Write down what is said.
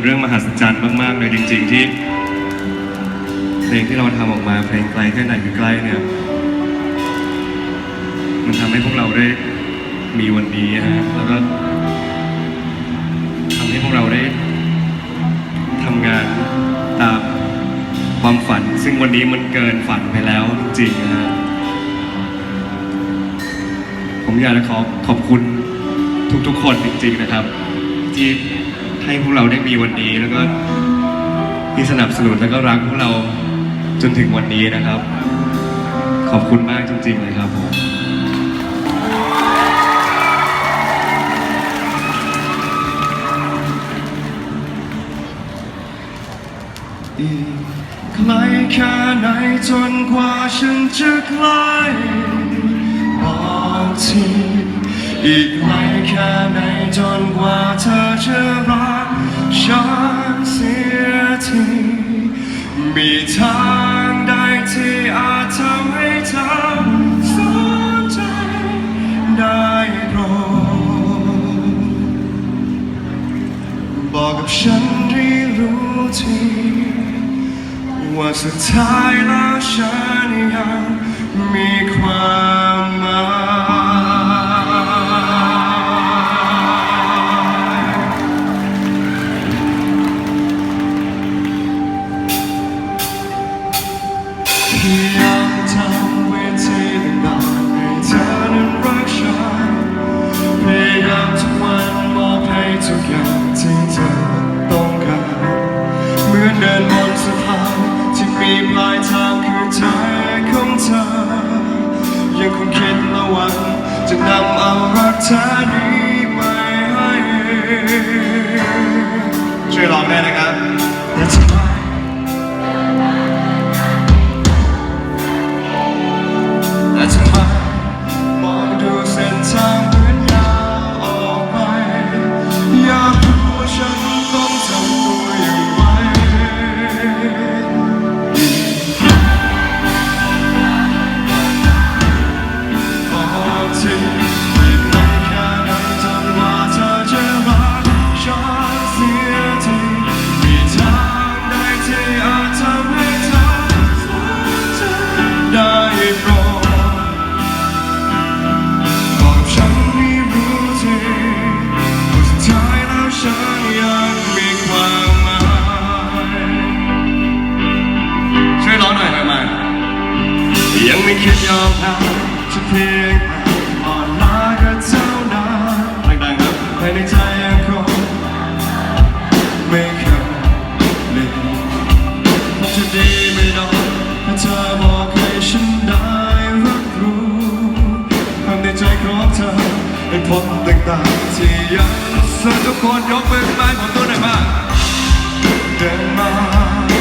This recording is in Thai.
เป็นเรื่องมหัศจรรย์มากๆเลยจริง ๆ ที่เพลงที่เราทำออกมาเพลงไกลแค่ไหนคือใกล้เนี่ย มันทำให้พวกเราได้มีวันนี้นะฮะแล้วก็ทำให้พวกเราได้ทำงานตามความฝัน ซึ่งวันนี้มันเกินฝันไปแล้วจริงๆนะฮะผมอยากจะขอขอบคุณทุกๆคนจริง ๆนะครับ ที่ ให้พวกเราได้มีวันนี้แล้วก็ที่สนับสนุนแล้วก็รักพวกเราจนถึงวันนี้นะครับ ขอบคุณมากจริงๆเลยครับผมอีกไกลแค่ไหนจนกว่าฉันจะใกล้บอกทีอีกไกลแค่ไหนจนกว่าเธอจะรัก ฉันให้รู้ทีว่าสุดท้ายแล้วฉันยังมีความหมายพยา เดินบนสะพานที่มีปลายทางคือใจของเธอยังคงคิดและหวังจะนำเอารักเธอนี้ ไม่คิดยอมแพ้จะเพียงอ่อนล้าก็เท่านั้นดังๆครับภายในใจยังคงไม่เคยเปลี่ยนจะดีไม่น้อยถ้าเธอบอกให้ฉันได้รับรู้ภายในใจของเธอเป็นผลต่างที่ยังเธอทุกคนยกเป็นหมาของตัวไหนบ้าเดินมา